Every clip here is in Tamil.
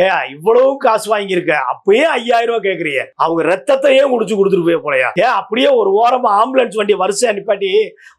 ஏ இவ்வளவு காசு வாங்கியிருக்க. அப்பயே ஐயாயிரம் ரூபாய் கேக்குறிய அவங்க ரத்தத்தையே முடிச்சு கொடுத்துட்டு போய் போலயா? ஏன் அப்படியே ஒரு ஓரமா ஆம்புலன்ஸ் வண்டி வரிசை நிப்பாட்டி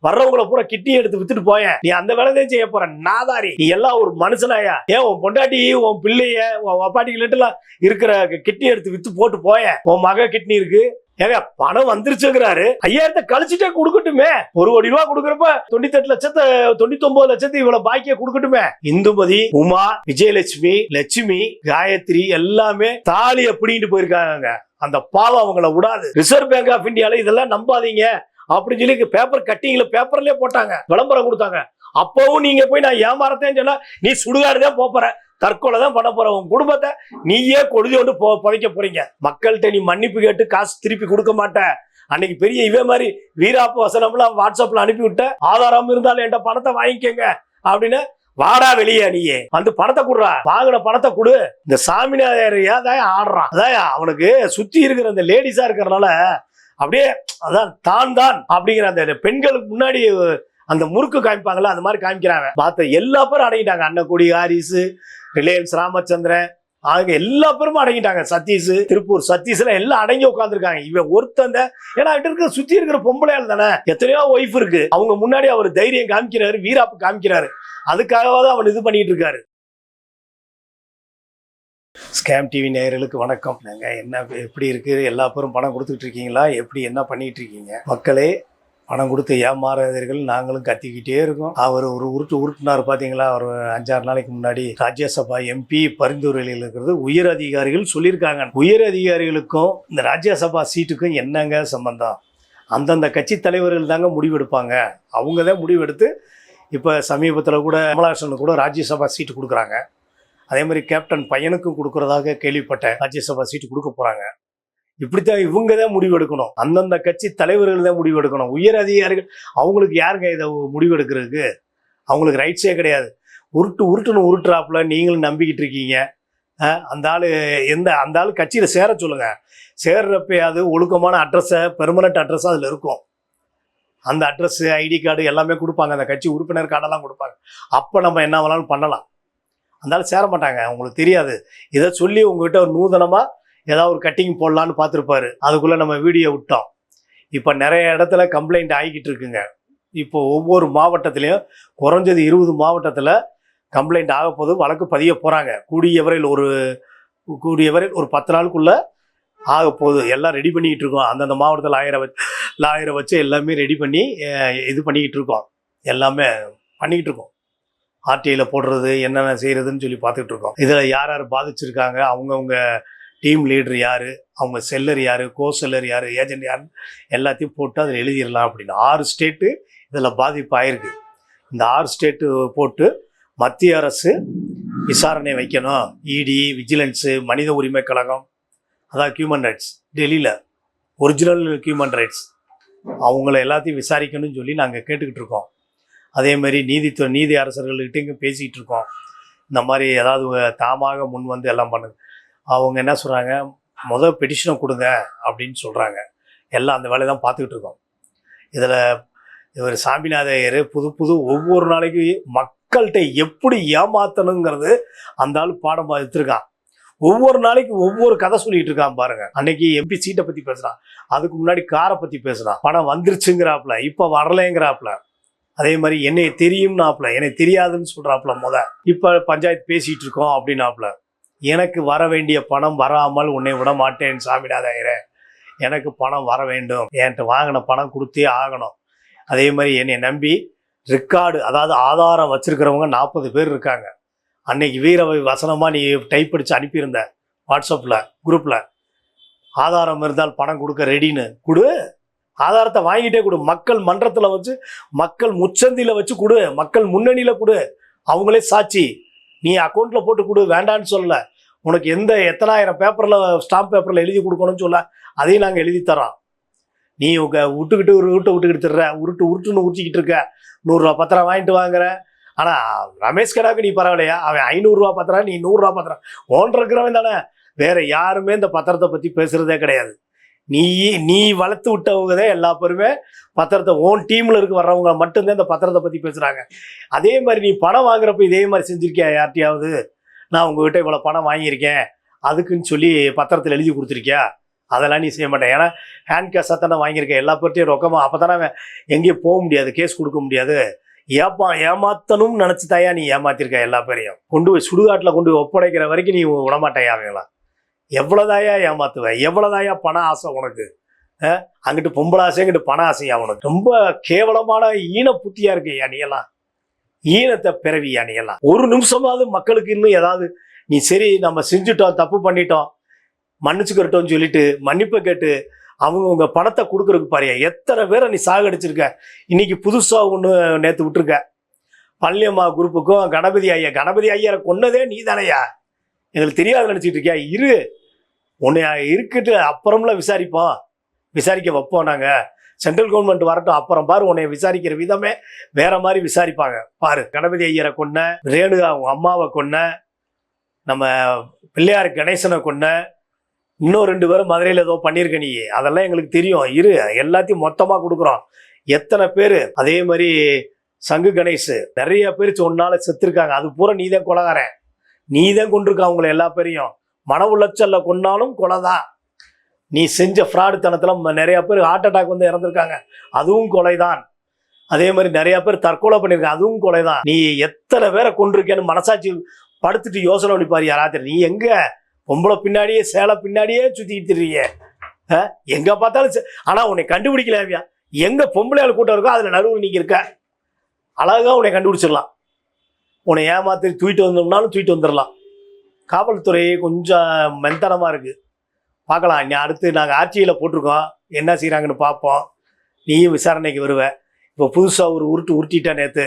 வர்றவங்கள பூரா கிட்டி எடுத்து வித்துட்டு போயேன். நீ அந்த வேலைதான் செய்ய போற நாதாரி. நீ எல்லாம் ஒரு மனுஷனாயா? ஏன் உன் பொண்டாட்டி உன் பிள்ளைய உன் அப்பாட்டிக்கிட்டலாம் இருக்கிற கிட்னி எடுத்து வித்து போட்டு போயேன். உன் மக கிட்னி இருக்கு. ஏங்க பணம் வந்துருச்சுங்கிறாரு. ஐயாயிரத்தை கழிச்சுட்டே கொடுக்கட்டுமே. ஒரு கோடி ரூபா கொடுக்குறப்ப தொண்ணூத்தி எட்டு லட்சத்தை தொண்ணூத்தி ஒன்பது லட்சத்தை இவ்வளவு பாக்கிய கொடுக்கட்டுமே. இந்துமதி உமா விஜயலட்சுமி லட்சுமி காயத்ரி எல்லாமே தாலி அப்படின்ட்டு போயிருக்காங்க. அந்த பாவம் அவங்கள விடாது. ரிசர்வ் பேங்க் ஆஃப் இந்தியால இதெல்லாம் நம்பாதீங்க. அப்படின்னு சொல்லி பேப்பர் கட்டிங்ல பேப்பர்லயே போட்டாங்க. விளம்பரம் கொடுத்தாங்க. அப்பவும் நீங்க போய் நான் ஏமாறத்தேன்னு சொன்னா நீ சுடுகாடுதான் போற. தற்கொலை தான் பண்ண போற உன் குடும்பத்தை நீயே கொழுதி கொண்டு போ புதைக்க போறீங்க. மக்கள்கிட்ட நீ மன்னிப்பு கேட்டு காசு திருப்பி கொடுக்க மாட்ட. அன்னைக்கு பெரிய இவே மாதிரி வீராப்பு வசனம்லாம் வாட்ஸ்அப்ல அனுப்பி விட்ட ஆதாரம் இருந்தாலும் என்கிட்ட பணத்தை வாங்கிக்கங்க. அப்படின்னு வாடா வெளியே நீயே. வந்து பணத்தை கொடுறா. வாங்கின பணத்தை கொடு. இந்த சாமிநாதர் தான் ஆடுறான் அதான் அவனுக்கு சுத்தி இருக்கிற அந்த லேடிஸா இருக்கிறனால அப்படியே அதான் தான் தான் அப்படிங்கிற அந்த பெண்களுக்கு முன்னாடி அந்த முறுக்கு காமிப்பாங்கல்ல அந்த மாதிரி காமிக்கிறாங்க. பார்த்த எல்லா பேரும் அடங்கிட்டாங்க. அன்னக்குடி ஹாரிசு ரிலையன்ஸ் ராமச்சந்திரன் அவங்க எல்லா பேரும் அடங்கிட்டாங்க. சதீஷ் திருப்பூர் சதீஷ்ல எல்லாம் அடங்கி உட்காந்துருக்காங்க இவன் ஒருத்தந்த ஏன்னா இட்டு இருக்கிற சுத்தி இருக்கிற பொம்பளையால் தானே. எத்தனையோ ஒய்ஃப் இருக்கு. அவங்க முன்னாடி அவர் தைரியம் காமிக்கிறாரு வீராப்பு காமிக்கிறாரு. அதுக்காகவாவது அவன் இது பண்ணிட்டு இருக்காரு. ஸ்கேம் டிவி நேயர்களுக்கு வணக்கம். நாங்கள் என்ன எப்படி இருக்கு? எல்லா பேரும் பணம் கொடுத்துட்டு இருக்கீங்களா? எப்படி என்ன பண்ணிட்டு இருக்கீங்க? மக்களே பணம் கொடுத்து ஏமாறாதீர்கள். நாங்களும் கத்திக்கிட்டே இருக்கோம். அவர் ஒரு உருட்டு உருட்டுனார் பார்த்தீங்களா அவர் அஞ்சாறு நாளைக்கு முன்னாடி ராஜ்யசபா எம்பி பரிந்துரையில் இருக்கிறது. உயர் அதிகாரிகள் சொல்லியிருக்காங்க. உயர் அதிகாரிகளுக்கும் இந்த ராஜ்யசபா சீட்டுக்கும் என்னங்க சம்பந்தம்? அந்தந்த கட்சி தலைவர்கள் தாங்க முடிவெடுப்பாங்க. அவங்க தான் முடிவெடுத்து இப்போ சமீபத்தில் கூட கமலஹாசனுக்கு கூட ராஜ்யசபா சீட்டு கொடுக்குறாங்க. அதே மாதிரி கேப்டன் பையனுக்கும் கொடுக்குறதாக கேள்விப்பட்டேன். ராஜ்யசபா சீட்டு கொடுக்க போகிறாங்க இப்படித்தான் இவங்க தான் முடிவெடுக்கணும். அந்தந்த கட்சி தலைவர்கள் தான் முடிவெடுக்கணும். உயர் அதிகாரிகள் அவங்களுக்கு யாருங்க இதை முடிவெடுக்கிறதுக்கு? அவங்களுக்கு ரைட்ஸே கிடையாது. உருட்டு உருட்டுன்னு உருட்டுறாப்புல நீங்களும் நம்பிக்கிட்டு இருக்கீங்க. அந்த ஆள் எந்த அந்த ஆள் கட்சியில் சேர சொல்லுங்கள் சேர்றப்பயாவது ஒழுக்கமான அட்ரஸை பெர்மனண்ட் அட்ரஸாக அதில் இருக்கும். அந்த அட்ரஸ் ஐடி கார்டு எல்லாமே கொடுப்பாங்க. அந்த கட்சி உறுப்பினர் கார்டெல்லாம் கொடுப்பாங்க. அப்போ நம்ம என்ன வேணாலும் பண்ணலாம். அந்த ஆள் சேர மாட்டாங்க. அவங்களுக்கு தெரியாது. இதை சொல்லி உங்ககிட்ட ஒரு நூதனமாக ஏதாவது ஒரு கட்டிங் போடலான்னு பார்த்துருப்பாரு. அதுக்குள்ளே நம்ம வீடியோ விட்டோம். இப்போ நிறைய இடத்துல கம்ப்ளைண்ட் ஆகிக்கிட்டு இருக்குங்க. இப்போ ஒவ்வொரு மாவட்டத்திலையும் குறைஞ்சது இருபது மாவட்டத்தில் கம்ப்ளைண்ட் ஆக போது வழக்கு பதிய போகிறாங்க கூடிய வரையில் ஒரு கூடிய வரையில் ஒரு பத்து நாளுக்குள்ளே ஆக போகுது. எல்லாம் ரெடி பண்ணிக்கிட்டு இருக்கோம். அந்தந்த மாவட்டத்தில் ஆயிரம் வச்சு ஆயிரம் வச்சு எல்லாமே ரெடி பண்ணி இது பண்ணிக்கிட்டு இருக்கோம். எல்லாமே பண்ணிக்கிட்டு இருக்கோம். ஆர்டிஐயில் போடுறது என்னென்ன செய்கிறதுன்னு சொல்லி பார்த்துக்கிட்டு இருக்கோம். இதில் யார் யார் பாதிச்சிருக்காங்க? அவங்கவுங்க டீம் லீடர் யார்? அவங்க செல்லர் யார்? கோ செல்லர் யார்? ஏஜென்ட் யார்? எல்லாத்தையும் போட்டு அதில் எழுதிடலாம் அப்படின்னு. ஆறு ஸ்டேட்டு இதில் பாதிப்பு ஆயிருக்கு இந்த ஆறு ஸ்டேட்டு போட்டு மத்திய அரசு விசாரணை வைக்கணும். இடி விஜிலன்ஸு மனித உரிமை கழகம் அதான் ஹியூமன் ரைட்ஸ் டெல்லியில் ஒரிஜினல் ஹியூமன் ரைட்ஸ் அவங்கள எல்லாத்தையும் விசாரிக்கணும்னு சொல்லி நாங்கள் கேட்டுக்கிட்டு இருக்கோம். அதேமாதிரி நீதித்துறை நீதி அரசர்கள்கிட்டையும் பேசிக்கிட்டு இருக்கோம். இந்த மாதிரி ஏதாவது தாமாக முன் வந்து எல்லாம் பண்ணுங்க. அவங்க என்ன சொல்கிறாங்க முதல் பெட்டிஷனை கொடுங்க அப்படின்னு சொல்கிறாங்க எல்லாம் அந்த வேலையை தான் பார்த்துக்கிட்டு இருக்கோம். இதில் இவர் சாமிநாதையர் புது புது ஒவ்வொரு நாளைக்கு மக்கள்கிட்ட எப்படி ஏமாத்தணுங்கிறது அந்த ஆள் பாடம் பார்த்துருக்கான் ஒவ்வொரு நாளைக்கு ஒவ்வொரு கதை சொல்லிட்டு இருக்கான் பாருங்க. அன்னைக்கு எம்பி சீட்டை பத்தி பேசுறான். அதுக்கு முன்னாடி காரை பத்தி பேசுறான். பணம் வந்துருச்சுங்கிறாப்புல இப்ப வரலைங்கிறாப்புல. அதே மாதிரி என்னை தெரியும்னாப்புல என்னை தெரியாதுன்னு சொல்கிறாப்புல முத. இப்ப பஞ்சாயத்து பேசிட்டு இருக்கோம் அப்படின்னாப்புல. எனக்கு வர வேண்டிய பணம் வராமல் உன்னை விட மாட்டேன் சாமிநாதாயிரே எனக்கு பணம் வர வேண்டும். என்கிட்ட வாங்கின பணம் கொடுத்தே ஆகணும். அதே மாதிரி என்னை நம்பி ரெக்கார்டு அதாவது ஆதாரம் வச்சிருக்கிறவங்க நாற்பது பேர் இருக்காங்க. அன்னைக்கு வீரவை வசனமாக நீ டைப் அடித்து அனுப்பியிருந்த வாட்ஸ்அப்பில் குரூப்பில் ஆதாரம் இருந்தால் பணம் கொடுக்க ரெடின்னு கொடு. ஆதாரத்தை வாங்கிட்டே கொடு. மக்கள் மன்றத்தில் வச்சு மக்கள் முச்சந்தியில் வச்சு கொடு. மக்கள் முன்னணியில் கொடு. அவங்களே சாட்சி. நீ அக்கௌண்ட்டில் போட்டு கொடு வேண்டான்னு சொல்லல. உனக்கு எந்த எத்தனாயிரம் பேப்பரில் ஸ்டாம்ப் பேப்பரில் எழுதி கொடுக்கணும்னு சொல்ல அதையும் நாங்கள் எழுதி தரோம் நீ உங்க விட்டுக்கிட்டு ஒரு விட்டு விட்டுக்கிட்டு தர்ற உருட்டு உருட்டுன்னு உரிச்சிக்கிட்டு இருக்க. நூறுரூவா பத்திரம் வாங்கிட்டு வாங்குற. ஆனால் ரமேஷ் கடாவுக்கு நீ பரவாயில்லையா? அவன் ஐநூறுரூவா பத்திரம் நீ நூறுரூவா பத்திரம். ஓன் இருக்கிறவன் தானே. வேற யாருமே இந்த பத்திரத்தை பற்றி பேசுறதே கிடையாது. நீ நீ வளர்த்து விட்டவங்க தான் எல்லா பேருமே பத்திரத்தை ஓன் டீமில் இருக்க வர்றவங்க மட்டும்தான் இந்த பத்திரத்தை பற்றி பேசுகிறாங்க அதே மாதிரி நீ பணம் வாங்குறப்ப இதே மாதிரி செஞ்சுருக்கியா யார்ட்டையாவது நான் உங்ககிட்ட இவ்வளோ பணம் வாங்கியிருக்கேன். அதுக்குன்னு சொல்லி பத்திரத்தில் எழுதி கொடுத்துருக்கியா? அதெல்லாம் நீ செய்ய மாட்டேன். ஏன்னா ஹேண்ட் கேஷாக தானே வாங்கியிருக்கேன். எல்லா பேர்ட்டையும் ரொக்கமாக அப்போ தானே எங்கேயும் போக முடியாது கேஸ் கொடுக்க முடியாது. ஏப்பா ஏமாத்தணும்னு நினச்சி தாயா நீ ஏமாத்திருக்க எல்லா பேரையும்? கொண்டு போய் சுடுகாட்டில் கொண்டு போய் ஒப்படைக்கிற வரைக்கும் நீ விடமாட்டாயா அவங்களா? எவ்வளோதாயா ஏமாத்துவேன் எவ்வளோதாயா பண ஆசை உனக்கு? அங்கிட்டு பொம்பளை ஆசை அங்கிட்டு பண ஆசையா உனக்கு? ரொம்ப கேவலமான ஈன புத்தியா இருக்கு நீ ஈனத்தை பிறவி நீ ஒரு நிமிஷமாவது மக்களுக்கு இன்னும் ஏதாவது நீ சரி நம்ம செஞ்சுட்டோம் தப்பு பண்ணிட்டோம். மன்னிச்சுக்கிறட்டோம்னு சொல்லிட்டு மன்னிப்பை கேட்டு அவங்க உங்க பணத்தை கொடுக்குறக்கு பாரு எத்தனை பேரை நீ சாகடிச்சிருக்க? இன்னைக்கு புதுசாக ஒன்று நேற்று விட்டுருக்க. பழனியம்மா குரூப்புக்கும் கணபதி ஐயா கணபதி ஐயரை கொன்னதே நீ தானையா எங்களுக்கு தெரியாது நினச்சிட்டு இருக்கியா? இரு. உன்னை இருக்கிட்டு அப்புறம்ல விசாரிப்போம் விசாரிக்க வைப்போம் நாங்கள் சென்ட்ரல் கவர்மெண்ட் வரட்டும் அப்புறம் பாரு உன்னை விசாரிக்கிற விதமே வேற மாதிரி விசாரிப்பாங்க. பாரு கணபதி ஐயரை கொன்ன ரேணுகா அவங்க அம்மாவை கொன்ன நம்ம பிள்ளையார் கணேசனை கொன்ன இன்னும் ரெண்டு பேரும் மதுரையில் ஏதோ பண்ணியிருக்க நீ. அதெல்லாம் எங்களுக்கு தெரியும். இரு எல்லாத்தையும் மொத்தமாக கொடுக்குறோம். எத்தனை பேர்? அதே மாதிரி சங்கு கணேஷ் நிறைய பேர் சொன்னால செத்துருக்காங்க. அது பூரா நீ தான் கொலகாரன். நீ தான் கொண்டிருக்க அவங்கள எல்லா பேரையும். மன உளைச்சலில் கொன்னாலும் கொலை தான் நீ செஞ்ச ஃப்ராடுத்தனத்தில் நிறையா பேர் ஹார்ட் அட்டாக் வந்து இறந்துருக்காங்க. அதுவும் கொலை தான் அதே மாதிரி நிறையா பேர் தற்கொலை பண்ணியிருக்காங்க அதுவும் கொலை தான் நீ எத்தனை பேரை கொண்டிருக்கேன்னு மனசாட்சி படுத்துட்டு யோசனை ஒழிப்பார் யாராத்திரி நீ எங்கே? பொம்பளை பின்னாடியே சேலை பின்னாடியே சுத்திட்டு ஆ? எங்கே பார்த்தாலும் சே- உன்னை கண்டுபிடிக்கலாவியா எங்கே பொம்பளையால் கூட்டம் இருக்கோ அதில் நடுவில் நீங்கள் இருக்க. அழகாக உன்னை கண்டுபிடிச்சிடலாம். உன்னை ஏமாத்திரி தூக்கிட்டு வந்தோம்னாலும் தூக்கிட்டு வந்துடலாம். காவல்துறை கொஞ்சம் மென்தனமாக இருக்குது பார்க்கலாம். நீ அடுத்து நாங்கள் ஆட்சியில் போட்டிருக்கோம். என்ன செய்கிறாங்கன்னு பார்ப்போம். நீயும் விசாரணைக்கு வருவ. இப்போ புதுசாக ஒரு உருட்டு உருட்டிட்டேன் நேற்று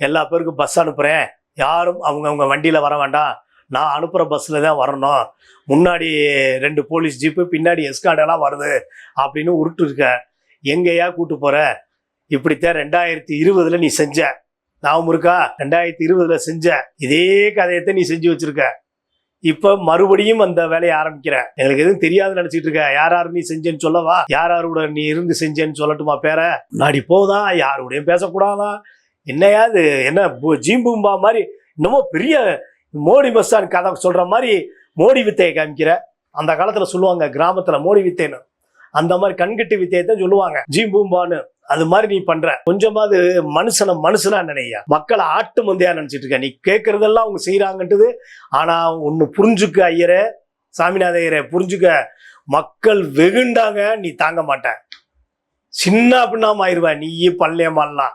எல்லா பேருக்கும் பஸ் அனுப்புகிறேன் யாரும் அவங்கவுங்க வண்டியில் வர வேண்டாம். நான் அனுப்புகிற பஸ்ஸில் தான் வரணும். முன்னாடி ரெண்டு போலீஸ் ஜீப்பு பின்னாடி எஸ்கார்டெல்லாம் வருது அப்படின்னு உருட்டு இருக்க. எங்கேயா கூட்டு போகிற இப்படித்தான் ரெண்டாயிரத்தி இருபதில் நீ செஞ்ச. நான் இருக்கா ரெண்டாயிரத்தி இருபதில் செஞ்ச. இதே கதையத்தை நீ செஞ்சு வச்சுருக்க. இப்போ மறுபடியும் அந்த வேலையை ஆரம்பிக்கிற. எனக்கு எதுவும் தெரியாதுன்னு நினைச்சிட்டு இருக்க. யார் யார் நீ செஞ்சேன்னு சொல்லவா? யார் யாரோட நீ இருந்து செஞ்சேன்னு சொல்லட்டுமா பேர? நாடி போதா? யாரோடையும் பேசக்கூடாதா? என்னையாது என்ன பு- ஜீம்பூம்பா மாதிரி இன்னமும் பெரிய மோடி மஸ்தான் கதை சொல்ற மாதிரி மோடி வித்தையை காமிக்கிற. அந்த காலத்தில் சொல்லுவாங்க கிராமத்தில் மோடி வித்தைன்னு. அந்த மாதிரி கண்கட்டு வித்தையை தான் சொல்லுவாங்க ஜீம்பூம்பான்னு அது மாதிரி நீ பண்ற. கொஞ்சமாவது மனுஷனை மனுஷனா நினையா மக்களை ஆட்டு மந்தையா நினைச்சிட்டு இருக்க. நீ கேட்கறதெல்லாம் அவங்க செய்யறாங்கன்றது ஆனா ஒன்னு புரிஞ்சுக்க ஐயரே சாமிநாத ஐயரே புரிஞ்சுக்க. மக்கள் வெகுண்டாங்க நீ தாங்க மாட்ட. சின்ன பின்னாம ஆயிருவ. நீயே பள்ளியம்மாலாம்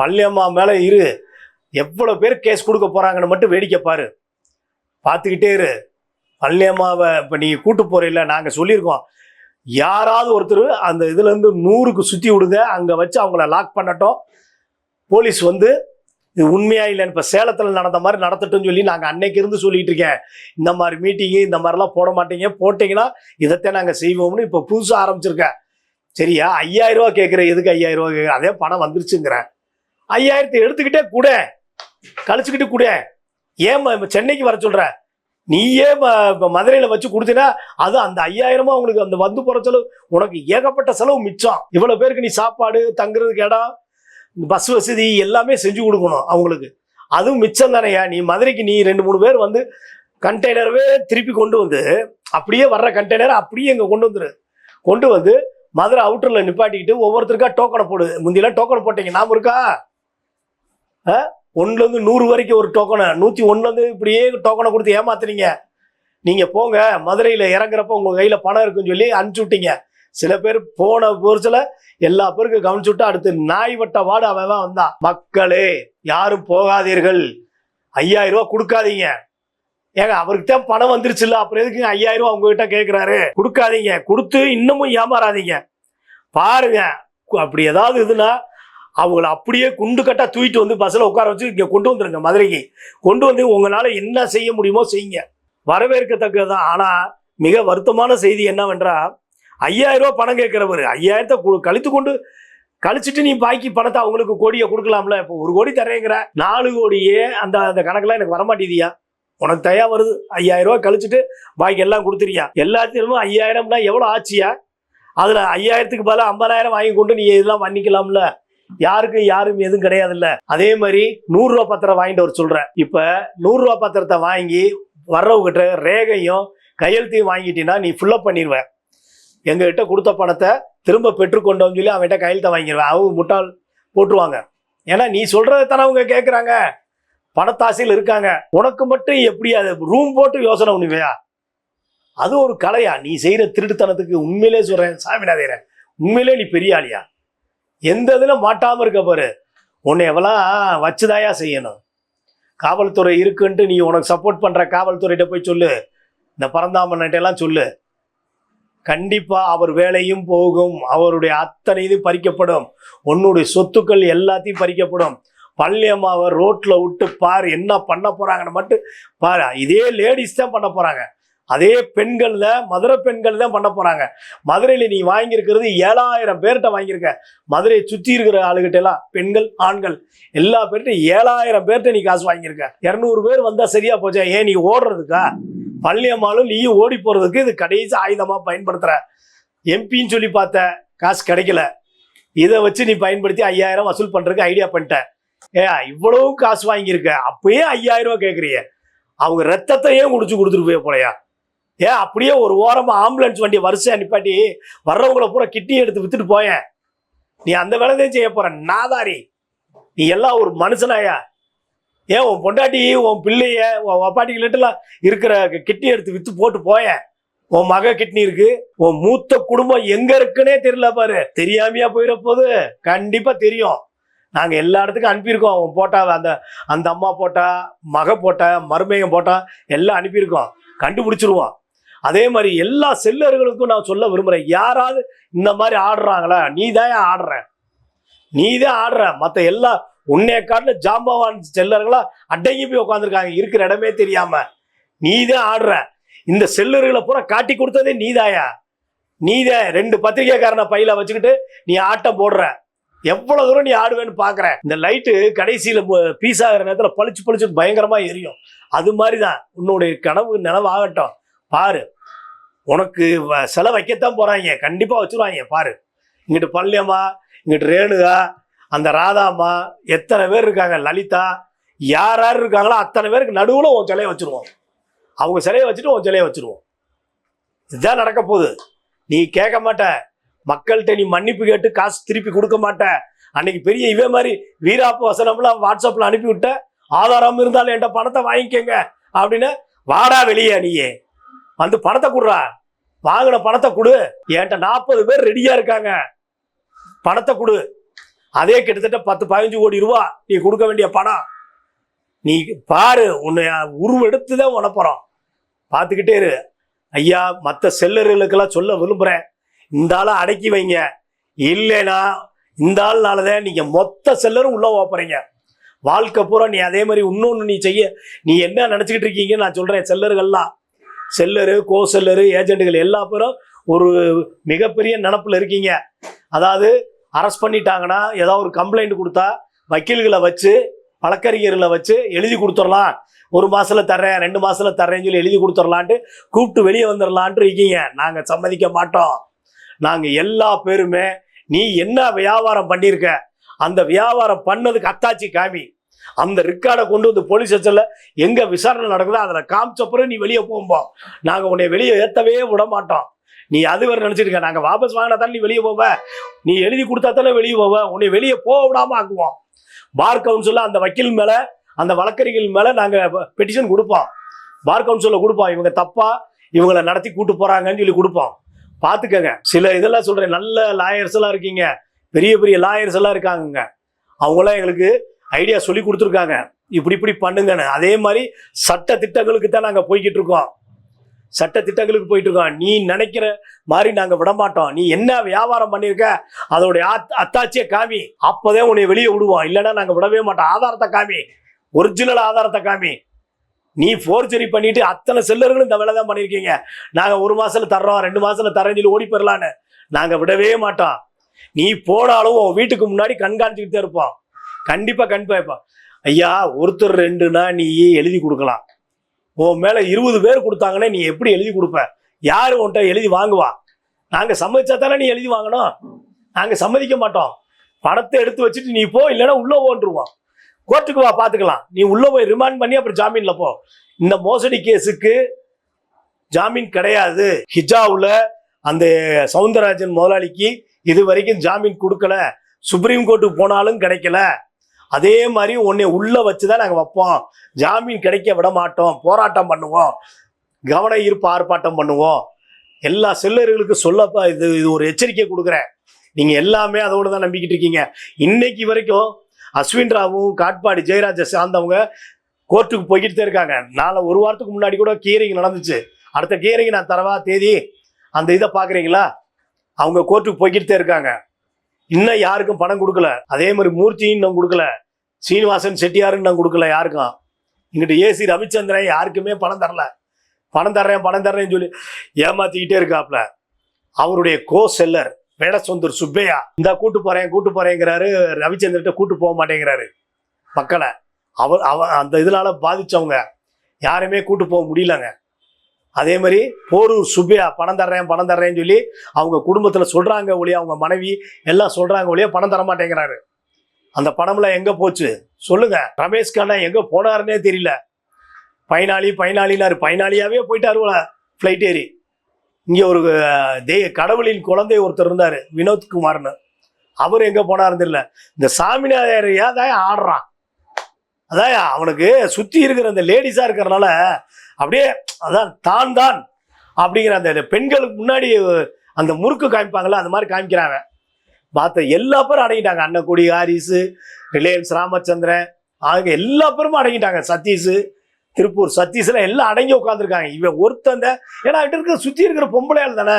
பள்ளியம்மா மேல இரு. எவ்வளவு பேர் கேஸ் கொடுக்க போறாங்கன்னு மட்டும் வேடிக்கை பாரு. பார்த்துக்கிட்டே இரு. பள்ளியம்மாவை இப்போ நீ கூட்டு போறீல்ல நாங்க சொல்லியிருக்கோம். யாராவது ஒருத்தர் அந்த இதுலேருந்து நூறுக்கு சுற்றி விடுங்க அங்கே வச்சு அவங்கள லாக் பண்ணட்டும். போலீஸ் வந்து இது உண்மையா இல்லைன்னு இப்போ சேலத்தில் நடந்த மாதிரி நடத்தட்டும்னு சொல்லி நாங்கள் அன்னைக்கு இருந்து சொல்லிட்டு இருக்கேன். இந்த மாதிரி மீட்டிங்கு இந்த மாதிரிலாம் போட மாட்டீங்க. போட்டிங்கன்னா இதைத்தான் நாங்கள் செய்வோம்னு இப்போ புதுசாக ஆரம்பிச்சிருக்கேன். சரியா? ஐயாயிரம் ரூபா கேட்குற எதுக்கு ஐயாயிரம் ரூபா கேட்குற அதே பணம் வந்துருச்சுங்கிறேன். ஐயாயிரத்தை எடுத்துக்கிட்டே கூட. கழிச்சுக்கிட்டு கூட. ஏன் சென்னைக்கு வர சொல்கிறேன் நீயே மதுரையில மதுரையில் வச்சு கொடுத்தீங்கன்னா அது அந்த ஐயாயிரமா உங்களுக்கு அந்த வந்து போகிற செலவு உனக்கு ஏகப்பட்ட செலவு மிச்சம். இவ்வளோ பேருக்கு நீ சாப்பாடு தங்குறதுக்கு இடம் பஸ் வசதி எல்லாமே செஞ்சு கொடுக்கணும் அவங்களுக்கு. அதுவும் மிச்சம் தானேயா? நீ மதுரைக்கு நீ ரெண்டு மூணு பேர் வந்து கண்டெய்னரவே திருப்பி கொண்டு வந்து அப்படியே வர்ற கண்டெய்னரை அப்படியே இங்கே கொண்டு வந்துரு. கொண்டு வந்து மதுரை அவுட்டரில் நிப்பாட்டிக்கிட்டு ஒவ்வொருத்தருக்கா டோக்கனை போடு. முந்தியெல்லாம் டோக்கன் போட்டீங்க. நாம இருக்கா? ஆ? ஒன்றுலேருந்து நூறு வரைக்கும் ஒரு டோக்கனை நூற்றி ஒன்றுலேருந்து இப்படியே டோக்கனை கொடுத்து ஏமாத்துறீங்க நீங்கள் போங்க மதுரையில் இறங்குறப்ப உங்கள் கையில் பணம் இருக்குன்னு சொல்லி அனுப்பிச்சு விட்டீங்க சில பேர் போன போர்ச்சில் எல்லா பேருக்கும் கவனிச்சு விட்டு அடுத்து நாய் வட்ட வாடு அவன் வந்தான். மக்களே யாரும் போகாதீர்கள். ஐயாயிரம் ரூபா கொடுக்காதீங்க. ஏங்க அவருக்கு தான் பணம் வந்துருச்சுல்ல அப்புறம் எதுக்கு ஐயாயிரம் ரூபா உங்ககிட்ட கேட்குறாரு கொடுக்காதீங்க. கொடுத்து இன்னமும் ஏமாறாதீங்க. பாருங்க அப்படி ஏதாவது இதுனா அவங்கள அப்படியே குண்டு கட்டா தூக்கிட்டு வந்து பஸ்ஸில் உட்கார வச்சு இங்கே கொண்டு வந்துருங்க மதுரைக்கு. கொண்டு வந்து உங்களால் என்ன செய்ய முடியுமோ செய்யுங்க. வரவேற்கத்தக்கதுதான். ஆனால் மிக வருத்தமான செய்தி என்னவென்றால் ஐயாயிரம் ரூபா பணம் கேட்குறவர். ஐயாயிரத்தை கழித்து கொண்டு கழிச்சிட்டு நீ பாக்கி பணத்தை அவங்களுக்கு கோடியை கொடுக்கலாம்ல. இப்போ ஒரு கோடி தரேங்கிற நாலு கோடியே அந்த அந்த கணக்கெல்லாம் எனக்கு வரமாட்டேதியா உனக்கு தயா வருது. ஐயாயிரம் ரூபா கழிச்சிட்டு பாக்கி எல்லாம் கொடுத்துறியா எல்லாத்திலுமே ஐயாயிரம்னா எவ்வளோ ஆச்சியா அதில் ஐயாயிரத்துக்கு பதிலாக ஐம்பதாயிரம் வாங்கி கொண்டு நீ இதெல்லாம் பண்ணிக்கலாம்ல. யாருக்கும் யாரும் எதுவும் கிடையாது இல்ல அதே மாதிரி நூறு ரூபா பத்திரம் வாங்கிட்டு வர சொல்றேன். இப்ப நூறு ரூபா பத்திரத்தை வாங்கி வர்றவங்கிட்ட ரேகையும் கையெழுத்தையும் வாங்கிட்டீங்கன்னா நீ ஃபுல்லப் பண்ணிடுவ எங்ககிட்ட கொடுத்த பணத்தை திரும்ப பெற்றுக்கொண்டோம்னு சொல்லி அவன்கிட்ட கையெழுத்த வாங்கிடுவேன் அவங்க முட்டாள் போட்டுருவாங்க. ஏன்னா நீ சொல்றதை தானே அவங்க கேட்குறாங்க பணத்தாசையில் இருக்காங்க. உனக்கு மட்டும் எப்படி அது ரூம் போட்டு யோசனை பண்ணுவியா? அது ஒரு கலையா. நீ செய்கிற திருட்டுத்தனத்துக்கு உண்மையிலே சொல்கிறேன் சாமிநாதேரன் உண்மையிலே நீ பெரிய ஆளியா? எந்த இதில் மாட்டாம இருக்க பாரு. உன்னை எவ்வளோ வச்சுதாயா செய்யணும். காவல்துறை இருக்குன்ட்டு நீ உனக்கு சப்போர்ட் பண்ற காவல்துறையிட்ட போய் சொல்லு. இந்த பரந்தாமன்கிட்ட எல்லாம் சொல்லு. கண்டிப்பா அவர் வேலையும் போகும். அவருடைய அத்தனை இது பறிக்கப்படும். உன்னுடைய சொத்துக்கள் எல்லாத்தையும் பறிக்கப்படும். பள்ளியம்மாவை ரோட்ல விட்டு பாரு என்ன பண்ண போறாங்கன்னு மட்டும் பாரு. இதே லேடிஸ் தான் பண்ண போறாங்க. அதே பெண்களில் மதுரை பெண்கள் தான் பண்ண போறாங்க. மதுரையில நீ வாங்கியிருக்கிறது ஏழாயிரம் பேர்கிட்ட வாங்கியிருக்க. மதுரையை சுத்தி இருக்கிற ஆளுகிட்ட எல்லாம் பெண்கள் ஆண்கள் எல்லா பேர்கிட்ட ஏழாயிரம் பேர்கிட்ட நீ காசு வாங்கியிருக்க. இரநூறு பேர் வந்தா சரியா போச்சா? ஏன் நீ ஓடுறதுக்கா? பள்ளியம்மாலும் நீயும் ஓடி போறதுக்கு இது கடைசி ஆயுதமா பயன்படுத்துற. எம்பின்னு சொல்லி பார்த்த காசு கிடைக்கல. இதை வச்சு நீ பயன்படுத்தி ஐயாயிரம் வசூல் பண்றதுக்கு ஐடியா பண்ணிட்ட. ஏ இவ்வளவும் காசு வாங்கியிருக்க. அப்பயே ஐயாயிரம் ரூபா கேட்குறிய அவங்க ரத்தத்தையே குடிச்சு கொடுத்துட்டு போய் போலையா? ஏன் அப்படியே ஒரு ஓரமாக ஆம்புலன்ஸ் வண்டி வரிசையாக நிப்பாட்டி வர்றவங்கள பூரா கிட்டி எடுத்து வித்துட்டு போயேன். நீ அந்த வேலைதான் செய்ய போற நாதாரி. நீ எல்லாம் ஒரு மனுஷனாயா? ஏன் உன் பொண்டாட்டி உன் பிள்ளைய உன் அப்பாட்டிக்கிட்டலாம் இருக்கிற கிட்னி எடுத்து வித்து போட்டு போயேன். உன் மக கிட்னி இருக்கு உன் மூத்த குடும்பம் எங்க இருக்குன்னே தெரியல பாரு. தெரியாமையா போயிட போது கண்டிப்பா தெரியும். நாங்க எல்லா இடத்துக்கும் அனுப்பியிருக்கோம் உன் போட்டா அந்த அந்த அம்மா போட்டா மக போட்டா மருமகன் போட்டா எல்லாம் அனுப்பியிருக்கோம். கண்டுபிடிச்சிருவோம். அதே மாதிரி எல்லா செல்லர்களுக்கும் நான் சொல்ல விரும்புகிறேன் யாராவது இந்த மாதிரி ஆடுறாங்களா? நீ தான் ஆடுற? நீ தான் ஆடுற. மற்ற எல்லா உன்னைய காட்டில் ஜாம்பவான் செல்லர்களா அடங்கி போய் உட்காந்துருக்காங்க இருக்கிற இடமே தெரியாம. நீ தான் ஆடுற. இந்த செல்லர்களை பூரா காட்டி கொடுத்ததே நீதாயா நீதான் ரெண்டு பத்திரிகைக்காரனை பையில வச்சுக்கிட்டு நீ ஆட்டம் போடுற. எவ்வளவு தூரம் நீ ஆடுவேன்னு பாக்குற. இந்த லைட்டு கடைசியில பீஸ் ஆகிற நேரத்துல பளிச்சு பளிச்சு பயங்கரமா எரியும். அது மாதிரிதான். உன்னுடைய கனவு நினைவாகட்டும். பாரு. உனக்கு வ- செலவு வைக்கத்தான் போகிறாங்க கண்டிப்பாக வச்சிருவாங்க. பாரு. இங்கிட்டு பள்ளியம்மா இங்கிட்டு ரேணுகா அந்த ராதாம்மா எத்தனை பேர் இருக்காங்க? லலிதா யார் யார் இருக்காங்களோ அத்தனை பேருக்கு நடுவில் உன் சிலையை வச்சுருவோம். அவங்க சிலையை வச்சுட்டு உன் சிலையை வச்சுருவோம். இதுதான் நடக்க போகுது. நீ கேட்க மாட்ட. மக்கள்கிட்ட நீ மன்னிப்பு கேட்டு காசு திருப்பி கொடுக்க மாட்ட. அன்னைக்கு பெரிய இவே மாதிரி வீராப்பு வசனம்லாம் வாட்ஸ்அப்பில் அனுப்பிவிட்ட. ஆதாரம் இருந்தாலும் என்கிட்ட பணத்தை வாங்கிக்கங்க. அப்படின்னு வாடா வெளியே நீயே. வந்து பணத்தை கொடுறா. வாங்கின பணத்தை கொடு. என்கிட்ட நாற்பது பேர் ரெடியா இருக்காங்க. பணத்தை கொடு. அதே கிட்டத்தட்ட பத்து பதினஞ்சு கோடி ரூபா நீ கொடுக்க வேண்டிய பணம். நீ பாரு உன்னை உருவெடுத்து தான் உனப்புறோம் பார்த்துக்கிட்டே இரு. ஐயா மற்ற செல்லர்களுக்கெல்லாம் சொல்ல விரும்புகிறேன் இந்த ஆளை அடக்கி வைங்க. இல்லைனா இந்த ஆள்னால தான் நீங்கள் மொத்த செல்லரும் உள்ளே போகிறீங்க வாழ்க்கை பூரா நீ அதே மாதிரி இன்னொன்று நீ செய்ய. நீ என்ன நினச்சிக்கிட்டு இருக்கீங்கன்னு நான் சொல்கிறேன் செல்லர்கள்லாம். செல்லரு கோ செல்லரு ஏஜென்ட்டுகள் எல்லா பேரும் ஒரு மிகப்பெரிய நினப்பில் இருக்கீங்க. அதாவது அரெஸ்ட் பண்ணிட்டாங்கன்னா ஏதாவது ஒரு கம்ப்ளைண்ட் கொடுத்தா வக்கீல்களை வச்சு வழக்கறிஞர்களை வச்சு எழுதி கொடுத்துடலாம். ஒரு மாதத்தில் தர்றேன் ரெண்டு மாதத்தில் தர்றேன்னு சொல்லி எழுதி கொடுத்துடலான்ட்டு கூப்பிட்டு வெளியே வந்துடலான்ட்டு இருக்கீங்க. நாங்கள் சம்மதிக்க மாட்டோம். நாங்கள் எல்லா பேருமே நீ என்ன வியாபாரம் பண்ணியிருக்க அந்த வியாபாரம் பண்ணதுக்கு அத்தாச்சி காமி. அந்த ரெக்கார்டை கொண்டு வந்து போலீஸ் ஸ்டேஷன்ல எங்க விசாரணை நடக்குதோ அதில் காமிச்சப்பறம் நீ வெளியே போகும்போது நாங்க உன்னை வெளியே ஏற்றவே விட மாட்டோம். நீ அது வரை நினைச்சிட்டு இருக்க நாங்க வாபஸ் வாங்கினா தான் நீ வெளியே போவ. நீ எழுதி கொடுத்தா தானே வெளியே போவ. உன்னை வெளியே போக விடாம ஆக்குவோம். பார் கவுன்சிலில் அந்த வக்கீல் மேல அந்த வழக்கறிஞர்கள் மேல நாங்க பெட்டிஷன் கொடுப்போம். பார் கவுன்சிலில் கொடுப்போம். இவங்க தப்பா இவங்களை நடத்தி கூட்டு போறாங்கன்னு சொல்லி கொடுப்போம். பார்த்துக்கங்க சில இதெல்லாம் சொல்றேன். நல்ல லாயர்ஸ் எல்லாம் இருக்கீங்க. பெரிய பெரிய லாயர்ஸ் எல்லாம் இருக்காங்கங்க. அவங்களாம் எங்களுக்கு ஐடியா சொல்லி கொடுத்துருக்காங்க. இப்படி இப்படி பண்ணுங்கன்னு. அதே மாதிரி சட்ட திட்டங்களுக்கு தான் நாங்கள் போய்கிட்டு இருக்கோம். சட்ட திட்டங்களுக்கு போயிட்டு இருக்கோம். நீ நினைக்கிற மாதிரி நாங்கள் விட மாட்டோம் நீ என்ன வியாபாரம் பண்ணியிருக்க அதோடைய அத்- அத்தாட்சியை காமி அப்போதான் உன்னை வெளியே விடுவோம். இல்லைன்னா நாங்கள் விடவே மாட்டோம். ஆதாரத்தை காமி ஒரிஜினல் ஆதாரத்தை காமி. நீ ஃபோர்ஜரி பண்ணிட்டு அத்தனை செல்லர்களும் இந்த வேலை தான் பண்ணியிருக்கீங்க நாங்கள் ஒரு மாதத்தில் தர்றோம். ரெண்டு மாதத்தில் தரேன் சொல்லி ஓடி போயிடலான்னு நாங்கள் விடவே மாட்டோம். நீ போனாலும் உன் வீட்டுக்கு முன்னாடி கண்காணிச்சுக்கிட்டே இருப்போம். கண்டிப்பாக கண்டிப்பாக ஐயா ஒருத்தர் ரெண்டுனா நீ எழுதி கொடுக்கலாம். உன் மேலே இருபது பேர் கொடுத்தாங்கன்னா நீ எப்படி எழுதி கொடுப்ப? யார் உன்கிட்ட எழுதி வாங்குவா? நாங்கள் சம்மதிச்சா தானே நீ எழுதி வாங்கணும். நாங்கள் சம்மதிக்க மாட்டோம். பணத்தை எடுத்து வச்சுட்டு நீ போ இல்லைன்னா உள்ளே போன்றுவான். கோர்ட்டுக்கு வா பார்த்துக்கலாம் நீ உள்ளே போய் ரிமாண்ட் பண்ணி அப்புறம் ஜாமீனில் போ. இந்த மோசடி கேஸுக்கு ஜாமீன் கிடையாது. ஹிஜாவில் அந்த சவுந்தரராஜன் முதலாளிக்கு இது வரைக்கும் ஜாமீன் கொடுக்கல. சுப்ரீம் கோர்ட்டுக்கு போனாலும் கிடைக்கல. அதே மாதிரி உன்னை உள்ள வச்சு தான் நாங்கள் வைப்போம். ஜாமீன் கிடைக்க விட மாட்டோம். போராட்டம் பண்ணுவோம். கவன ஈர்ப்பு ஆர்ப்பாட்டம் பண்ணுவோம். எல்லா செல்லர்களுக்கும் சொல்லப்பா இது இது ஒரு எச்சரிக்கை கொடுக்குறேன். நீங்கள் எல்லாமே அதோடு தான் நம்பிக்கிட்டு இருக்கீங்க. இன்னைக்கு வரைக்கும் அஸ்வின் ராவும் காட்பாடி ஜெயராஜ சார்ந்தவங்க கோர்ட்டுக்கு போய்கிட்டு தான் இருக்காங்க. நாளை ஒரு வாரத்துக்கு முன்னாடி கூட கியரிங் நடந்துச்சு. அடுத்த கியரிங் நான் தரவா தேதி அந்த இதை பார்க்குறீங்களா அவங்க கோர்ட்டுக்கு போய்கிட்டு தான் இருக்காங்க. இன்னும் யாருக்கும் பணம் கொடுக்கல. அதே மாதிரி மூர்த்தியும் இன்னும் கொடுக்கல. சீனிவாசன் செட்டியாருன்னு நான் கொடுக்கல யாருக்கும். இங்கிட்ட ஏசி ரவிச்சந்திரன் யாருக்குமே பணம் தரல. பணம் தர்றேன் பணம் தர்றேன்னு சொல்லி ஏமாத்திக்கிட்டே இருக்காப்ல. அவருடைய கோ செல்லர் வேடசுந்தர் சுப்பையா இந்த கூட்டு போறேன் கூட்டு போறேங்கிறாரு ரவிச்சந்திரன் கூட்டு போக மாட்டேங்கிறாரு. மக்களை அவர் அவ அந்த இதனால பாதிச்சவங்க யாருமே கூட்டு போக முடியலங்க. அதே மாதிரி போரூர் சுப்பையா பணம் தர்றேன் பணம் தர்றேன்னு சொல்லி அவங்க குடும்பத்துல சொல்றாங்க ஒழிய அவங்க மனைவி எல்லாம் சொல்றாங்க ஒழிய பணம் தர மாட்டேங்கிறாரு. அந்த பணம்லாம் எங்கே போச்சு? சொல்லுங்க. ரமேஷ் கண்ணா எங்கே போனாருன்னே தெரியல. பயனாளி பயனாளினாரு. பயனாளியாவே போயிட்டாரு போல ஃப்ளைட் ஏறி. இங்கே ஒரு அஹ், தே கடவுளின் குழந்தை ஒருத்தர் இருந்தார் வினோத்குமார்னு அவர் எங்கே போனாருன்னு தெரியல. இந்த சாமிநாதர் தான் ஆடுறான் அதான் அவனுக்கு சுற்றி இருக்கிற அந்த லேடிஸாக இருக்கிறனால அப்படியே அதான் தான் தான் அப்படிங்கிற அந்த பெண்களுக்கு முன்னாடி அந்த முறுக்கு காமிப்பாங்கல்ல அந்த மாதிரி காமிக்கிறாங்க பார்த்த எல்லா பேரும் அடங்கிட்டாங்க. அன்னக்குடி ஹாரிஸு ரிலையன்ஸ் ராமச்சந்திரன் ஆக எல்லா பேருமே அடங்கிட்டாங்க. சதீஷ் திருப்பூர் சதீஷ்லாம் எல்லாம் அடங்கி உட்காந்துருக்காங்க இவன் ஒருத்தந்த ஏன்னா அவர்கிட்ட இருக்கிற சுற்றி இருக்கிற பொம்பளையால் தானே.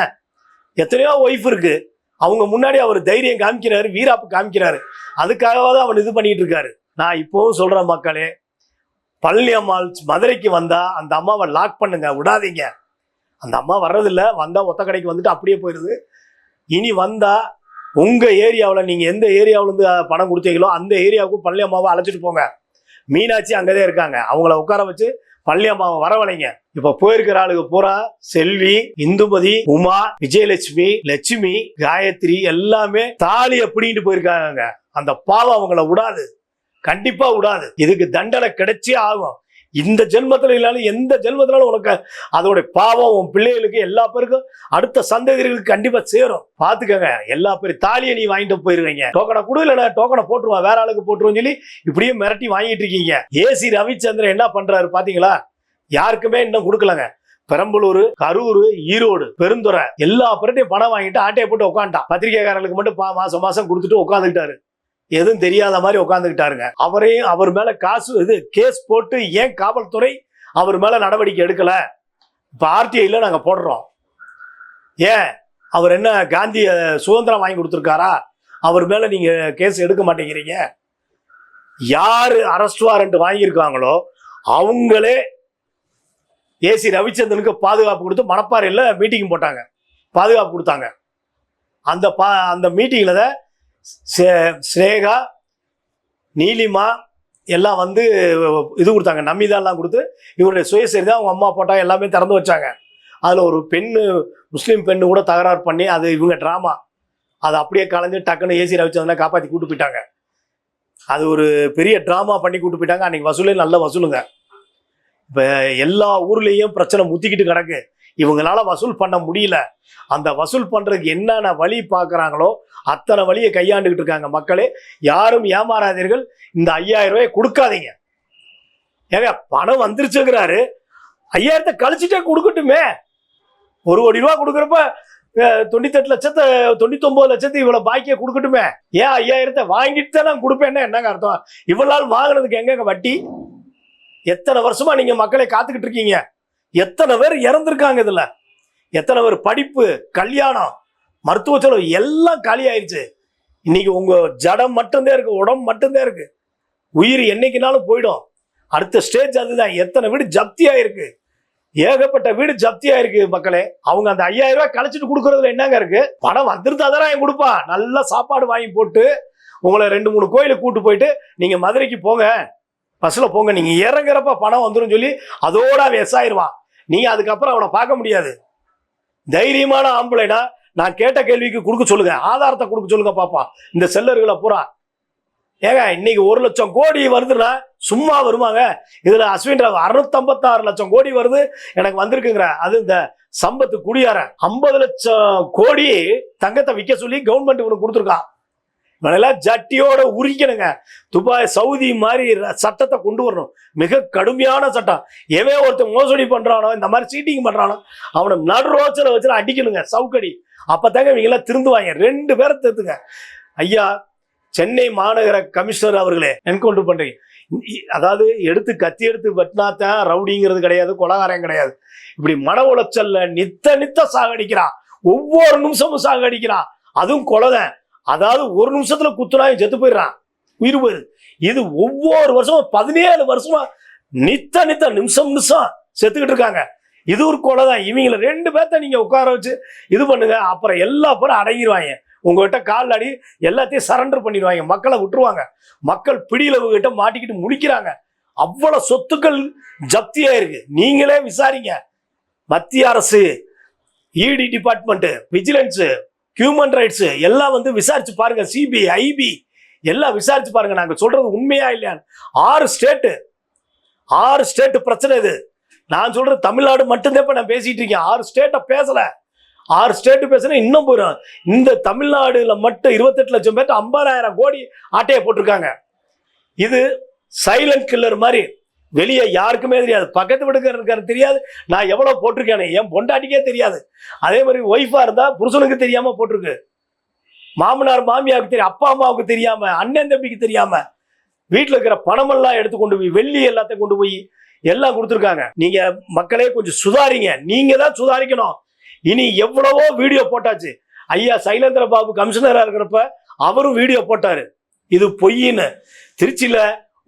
எத்தனையோ ஒய்ஃப் இருக்கு. அவங்க முன்னாடி அவர் தைரியம் காமிக்கிறாரு வீராப்பு காமிக்கிறாரு. அதுக்காகவாவது அவன் இது பண்ணிட்டு இருக்காரு. நான் இப்போவும் சொல்றேன் மக்களே பழனி அம்மாள் மதுரைக்கு வந்தா அந்த அம்மாவை லாக் பண்ணுங்க விடாதீங்க. அந்த அம்மா வர்றதில்ல வந்தா ஒத்த கடைக்கு வந்துட்டு அப்படியே போயிடுது இனி வந்தா உங்கள் ஏரியாவில் நீங்கள் எந்த ஏரியாவிலேருந்து பணம் கொடுத்தீங்களோ அந்த ஏரியாவுக்கு பள்ளியம்மாவை அம்மாவை அழைச்சிட்டு போங்க. மீனாட்சி அங்கே தான் இருக்காங்க. அவங்கள உட்கார வச்சு பள்ளியம்மாவை அம்மாவை வரவழைங்க. இப்ப போயிருக்கிற ஆளுக்கு பூரா செல்வி இந்துமதி உமா விஜயலட்சுமி லட்சுமி காயத்ரி எல்லாமே தாலி அப்படின்ட்டு போயிருக்காங்க. அந்த பாவம் அவங்கள விடாது கண்டிப்பா விடாது இதுக்கு தண்டனை கிடைச்சே ஆகும். இந்த ஜென்மத்தில் இல்லாலும் எந்த ஜென்மத்தினாலும் உனக்கு அதோடைய பாவம் உன் பிள்ளைகளுக்கு எல்லா பேருக்கும் அடுத்த சந்ததிகளுக்கு கண்டிப்பா சேரும். பாத்துக்கங்க எல்லா பேரும் தாலியை நீ வாங்கிட்டு போயிருவீங்க. டோக்கனை கொடு இல்லைன்னா டோக்கனை போட்டுருவான் வேற ஆளுக்கு போட்டுருவோம் சொல்லி இப்படியே மிரட்டி வாங்கிட்டு இருக்கீங்க. ஏசி ரவிச்சந்திரன் என்ன பண்றாரு பாத்தீங்களா? யாருக்குமே இன்னும் கொடுக்கலங்க. பெரம்பலூர் கரூர் ஈரோடு பெருந்துறை எல்லா பேர்ட்டையும் பணம் வாங்கிட்டு ஆட்டையை போட்டு உட்காந்துட்டான் பத்திரிகைக்காரர்களுக்கு மட்டும் பா- மாசம் மாசம் கொடுத்துட்டு உட்காந்துக்கிட்டாரு எதுவும் தெரியாத மாதிரி உட்காந்துக்கிட்டாருங்க அவரையும் அவர் மேல காசு இது கேஸ் போட்டு ஏன் காவல்துறை அவர் மேல நடவடிக்கை எடுக்கல? இப்போ ஆர்டிஐயில் நாங்க போடுறோம். ஏன்? அவர் என்ன காந்தி சுதந்திரம் வாங்கி கொடுத்துருக்காரா? அவர் மேல நீங்க கேஸ் எடுக்க மாட்டேங்கிறீங்க. யாரு அரெஸ்ட் வாரண்ட் வாங்கியிருக்காங்களோ அவங்களே ஏசி ரவிச்சந்திரனுக்கு பாதுகாப்பு கொடுத்து மணப்பாறையில் மீட்டிங் போட்டாங்க. பாதுகாப்பு கொடுத்தாங்க. அந்த பா அந்த மீட்டிங்கில் தான் சே- நீலிமா எல்லாம் வந்து இது கொடுத்தாங்க. நம்பிதான்லாம் கொடுத்து இவருடைய சுயசரி தான் அவங்க அம்மா போட்டா எல்லாமே திறந்து வச்சாங்க. அதில் ஒரு பெண்ணு முஸ்லீம் பெண்ணு கூட தகராறு பண்ணி அது இவங்க ட்ராமா அதை அப்படியே கலைஞ்சு டக்குன்னு ஏசி ரவிச்சந்திரனை காப்பாற்றி கூட்டு போயிட்டாங்க. அது ஒரு பெரிய ட்ராமா பண்ணி கூட்டு போயிட்டாங்க. அன்னைக்கு வசூலே நல்ல வசூலுங்க. இப்போ எல்லா ஊர்லேயும் பிரச்சனை முத்திக்கிட்டு கிடக்கு. இவங்களால வசூல் பண்ண முடியல. அந்த வசூல் பண்றதுக்கு என்னென்ன வழி பார்க்குறாங்களோ அத்தனை வழியை கையாண்டுக்கிட்டு இருக்காங்க மக்களே. யாரும் ஏமாறாதீர்கள். இந்த ஐயாயிரம் ரூபாய் கொடுக்காதீங்க. ஏங்க பணம் வந்துருச்சுங்கிறாரு. ஐயாயிரத்தை கழிச்சுட்டே கொடுக்கட்டுமே. ஒரு கோடி ரூபா கொடுக்குறப்ப தொண்ணூத்தெட்டு லட்சத்தை தொண்ணூத்தொன்பது லட்சத்தை இவ்வளோ பாக்கியை கொடுக்கட்டுமே. ஏன் ஐயாயிரத்தை வாங்கிட்டு தான் நான் கொடுப்பேன்னா என்னங்க அர்த்தம்? இவ்வளோ நாள் வாங்கினதுக்கு எங்கங்க வட்டி? எத்தனை வருஷமா நீங்கள் மக்களை காத்துக்கிட்டு இருக்கீங்க? எத்தனை பேர் இறந்துருக்காங்க இதில்? எத்தனை பேர் படிப்பு கல்யாணம் மருத்துவ செலவு எல்லாம் காலி ஆயிடுச்சு இன்னைக்கு உங்கள் ஜடம் மட்டும்தான் இருக்குது உடம்பு மட்டும்தான் இருக்குது உயிர் என்னைக்குனாலும் போயிடும். அடுத்த ஸ்டேஜ் அதுதான். எத்தனை வீடு ஜப்தி ஆயிருக்கு. ஏகப்பட்ட வீடு ஜப்தி ஆயிருக்கு மக்களே. அவங்க அந்த ஐயாயிரம் ரூபாய் கழிச்சிட்டு கொடுக்கறதுல என்னங்க இருக்கு? பணம் வந்துருந்தா தானே என் கொடுப்பான் சாப்பாடு வாங்கி போட்டு உங்களை ரெண்டு மூணு கோயிலுக்கு கூட்டு போயிட்டு நீங்க மதுரைக்கு போங்க. பஸ்ல போங்க. நீங்க இறங்குறப்ப பணம் வந்துடும் சொல்லி அதோட அவன் எஸ் ஆயிருவான். நீங்க அதுக்கப்புறம் அவனை பார்க்க முடியாது. தைரியமான ஆம்பளைனா நான் கேட்ட கேள்விக்கு கொடுக்க சொல்லுங்க. ஆதாரத்தை கொடுக்க சொல்லுங்க பாப்பா. இந்த செல்லர்களை பூரா. ஏங்க இன்னைக்கு ஒரு லட்சம் கோடி வருதுன்னா சும்மா வருமாங்க? இதுல அஸ்வின் அறுநூத்தம்பத்தாறு லட்சம் கோடி வருது. எனக்கு வந்திருக்குங்கிற அது இந்த சம்பத்து குடியார. ஐம்பது லட்சம் கோடி தங்கத்தை விற்க சொல்லி கவர்மெண்ட் இவனுக்கு கொடுத்துருக்கான். இவனெல்லாம் ஜட்டியோட உரிக்கணுங்க துபாய் சவுதி மாதிரி சட்டத்தை கொண்டு வரணும். மிக கடுமையான சட்டம். எவன் ஒருத்தன் மோசடி பண்ணுறானோ இந்த மாதிரி சீட்டிங் பண்ணுறானோ அவனை நடு ரோச்சில் வச்சு அடிக்கணுங்க சவுக்கடி. அப்பதாங்க இவங்க எல்லாம் திருந்துவாங்க. ரெண்டு பேரை திருத்துங்க. ஐயா சென்னை மாநகர கமிஷனர் அவர்களே என்கவுண்டர் பண்ணுறீங்க அதாவது எடுத்து கத்தி எடுத்து வெட்டினாத்தான் ரவுடிங்கிறது கிடையாது கொலகாரம் கிடையாது. இப்படி மன உளைச்சல்ல நித்த நித்த சாகடிக்கிறான். ஒவ்வொரு நிமிஷமும் சாகடிக்கிறான். அதுவும் கொலதான் அதாவது ஒரு நிமிஷத்துல குத்துனா செத்து போயிடுறான். உயிர் போயிடுது இது ஒவ்வொரு வருஷமும் பதினேழு வருஷமா நித்த நித்த நிமிஷம் நிமிஷம் செத்துக்கிட்டு இருக்காங்க. இது ஒரு கொலை தான். இவங்கள ரெண்டு பேர்த்த நீங்க உட்கார வச்சு இது பண்ணுங்க. அப்புறம் எல்லா பேரும் அடங்கிடுவாங்க உங்ககிட்ட கால் அடி எல்லாத்தையும் சரண்டர் பண்ணிடுவாங்க. மக்களை விட்டுருவாங்க. மக்கள் பிடியில கிட்ட மாட்டிக்கிட்டு முடிக்கிறாங்க அவ்வளவு சொத்துக்கள் ஜப்தியா இருக்கு நீங்களே விசாரிங்க. மத்திய அரசு இடி டிபார்ட்மெண்ட் விஜிலன்ஸ் ஹியூமன் ரைட்ஸ் எல்லாம் வந்து விசாரிச்சு பாருங்க சிபிஐ ஐபி எல்லாம் விசாரிச்சு பாருங்க. நாங்க சொல்றது உண்மையா இல்லையான்னு. ஆறு ஸ்டேட்டு ஆறு ஸ்டேட் பிரச்சனை இது. நான் சொல்றது தமிழ்நாடு மட்டும்தான் இப்போ நான் பேசிட்டு இருக்கேன். ஆறு ஸ்டேட்டை பேசல. ஆறு ஸ்டேட்டு பேசுனா இன்னும் போயிடும் இந்த தமிழ்நாடுல மட்டும் இருபத்தெட்டு லட்சம் பேர்ட்டு ஐம்பதாயிரம் கோடி ஆட்டையை போட்டிருக்காங்க. இது சைலண்ட் கில்லர் மாதிரி. வெளியே யாருக்குமே தெரியாது. பக்கத்து வீட்டுக்காரருக்கு தெரியாது. நான் எவ்வளோ போட்டிருக்கேன்னு என் பொண்டாட்டிக்கே தெரியாது. அதே மாதிரி ஒய்ஃபாக இருந்தால் புருஷனுக்கு தெரியாமல் போட்டிருக்கு. மாமனார் மாமியாருக்கு தெரியும் அப்பா அம்மாவுக்கு தெரியாமல் அண்ணன் தம்பிக்கு தெரியாமல் வீட்டில் இருக்கிற பணமெல்லாம் எடுத்து கொண்டு போய் வெள்ளி எல்லாத்தையும் கொண்டு போய் எல்லாம் கொடுத்துருக்காங்க. நீங்கள் மக்களே கொஞ்சம் சுதாரிங்க. நீங்கள் தான் சுதாரிக்கணும். இனி எவ்வளவோ வீடியோ போட்டாச்சு. ஐயா சைலேந்திர பாபு கமிஷனராக இருக்கிறப்ப அவரும் வீடியோ போட்டார். இது பொய்ன்னு திருச்சியில்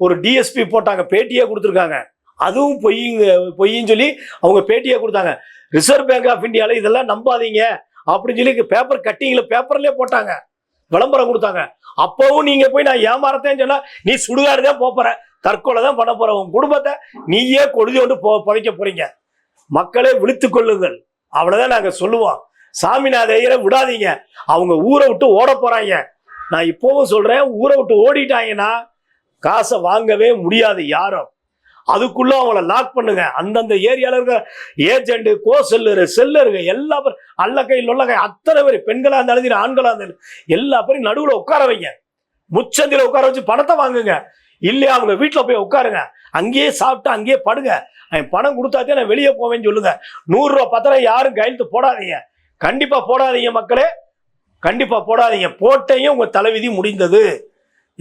ஒரு டிஎஸ்பி போட்டாங்க பேட்டியே கொடுத்துருக்காங்க. அதுவும் பொய்யுங்க பொய்ன்னு சொல்லி அவங்க பேட்டியே கொடுத்தாங்க. ரிசர்வ் பேங்க் ஆஃப் இந்தியாவில் இதெல்லாம் நம்பாதீங்க அப்படின்னு சொல்லி பேப்பர் கட்டிங்கில் பேப்பர்லேயே போட்டாங்க. விளம்பரம் கொடுத்தாங்க. அப்பவும் நீங்கள் போய் நான் ஏமாறத்தேன்னு சொன்னால் நீ சுடுகாடு தான் போகிற தற்கொலை தான் பண்ண போகிற உன் குடும்பத்தை நீயே கொழுதி கொண்டு போ புதைக்க போகிறீங்க மக்களே விழித்துக் கொள்ளுங்கள். அவ்வளோதான் நாங்கள் சொல்லுவோம். சாமிநாத ஐயரை விடாதீங்க. அவங்க ஊரை விட்டு ஓட போகிறாங்க நான் இப்போவும் சொல்கிறேன் ஊரை விட்டு ஓடிட்டாங்கன்னா காசை வாங்கவே முடியாது யாரும். அதுக்குள்ள அவங்கள லாக் பண்ணுங்க. அந்தந்த ஏரியால இருக்கிற ஏஜென்ட் கோ செல்லரு செல்லருங்க எல்லா பேரும் அல்லக்கை கை அத்தனை பேர் பெண்களா இருந்தாலும் சரி ஆண்களா இருந்தாலும் எல்லா பேரும் நடுவில் உட்கார வைங்க. முச்சந்தில உட்கார வச்சு பணத்தை வாங்குங்க. இல்லையா அவங்க வீட்டில் போய் உட்காருங்க. அங்கேயே சாப்பிட்டு அங்கேயே படுங்க. அவன் பணம் கொடுத்தாச்சே நான் வெளியே போவேன்னு சொல்லுங்க. நூறுரூவா பத்திரம் யாரும் கையெழுத்து போடாதீங்க. கண்டிப்பாக போடாதீங்க மக்களே. கண்டிப்பாக போடாதீங்க. போட்டையும் உங்கள் தலைவிதி முடிந்தது.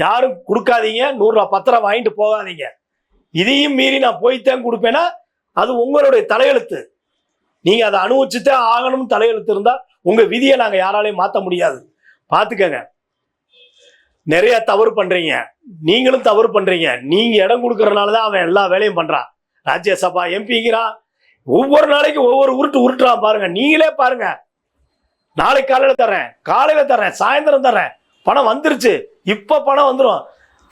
யாரும் கொடுக்காதீங்க. நூறுரூவா பத்திரம் வாங்கிட்டு போகாதீங்க. இதையும் மீறி நான் போய்த்தான் கொடுப்பேன்னா அது உங்களுடைய தலையெழுத்து. நீங்கள் அதை அனுபவிச்சுதான் ஆகணும்னு தலையெழுத்து இருந்தால் உங்கள் விதியை நாங்கள் யாராலையும் மாற்ற முடியாது. பார்த்துக்கங்க. நிறைய தவறு பண்ணுறீங்க நீங்களும் தவறு பண்ணுறீங்க நீங்கள் இடம் கொடுக்கறனால தான் அவன் எல்லா வேலையும் பண்ணுறான் ராஜ்யசபா எம்பிங்கிறான் ஒவ்வொரு நாளைக்கு ஒவ்வொரு உருட்டு உருட்டுறான் பாருங்க. நீங்களே பாருங்க. நாளைக்கு காலையில் தர்றேன். காலையில் தர்றேன். சாயந்தரம் தர்றேன். பணம் வந்துருச்சு. இப்போ பணம் வந்துடும்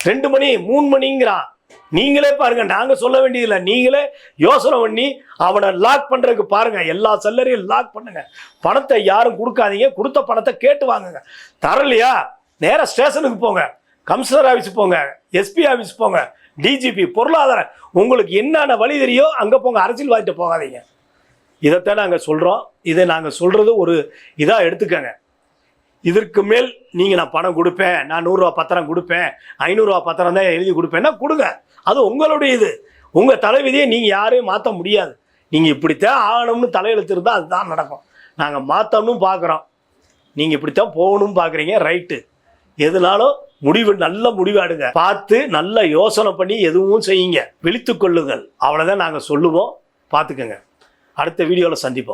ரெண்டு மணி மூணு மணிங்கிறான் நீங்களே பாருங்க நாங்கள் சொல்ல வேண்டியதில்லை. நீங்களே யோசனை பண்ணி அவனை லாக் பண்ணுறதுக்கு பாருங்க. எல்லா செல்லரையும் லாக் பண்ணுங்க. பணத்தை யாரும் கொடுக்காதீங்க. கொடுத்த பணத்தை கேட்டு வாங்குங்க. தரலையா? நேராக ஸ்டேஷனுக்கு போங்க. கமிஷனர் ஆஃபீஸ் போங்க. எஸ்பி ஆஃபீஸ் போங்க. டிஜிபி பொருளாதாரம் உங்களுக்கு என்னென்ன வழி தெரியோ அங்கே போங்க. அரசியல்வாதிட்ட போகாதீங்க. இதைத்தான் நாங்கள் சொல்கிறோம் இதை நாங்கள் சொல்கிறது ஒரு இதாக எடுத்துக்கங்க. இதற்கு மேல் நீங்கள் நான் பணம் கொடுப்பேன் நான் நூறுரூவா பத்திரம் கொடுப்பேன் ஐநூறுரூவா பத்திரம் தான் எழுதி கொடுப்பேன்னா கொடுங்க. அது உங்களுடைய இது. உங்கள் தலைவிதியை நீங்கள் யாரையும் மாற்ற முடியாது. நீங்கள் இப்படித்தான் ஆகணும்னு தலையெழுத்து இருந்தால் அதுதான் நடக்கும். நாங்கள் மாற்றணும் பார்க்குறோம் நீங்கள் இப்படித்தான் போகணும்னு பார்க்குறீங்க ரைட்டு. எதுனாலும் முடிவு நல்ல முடிவாடுங்க பார்த்து நல்ல யோசனை பண்ணி எதுவும் செய்யுங்க. விழித்து கொள்ளுங்கள். அவ்வளோதான் நாங்கள் சொல்லுவோம். பார்த்துக்கோங்க. அடுத்த வீடியோவில் சந்திப்போம்.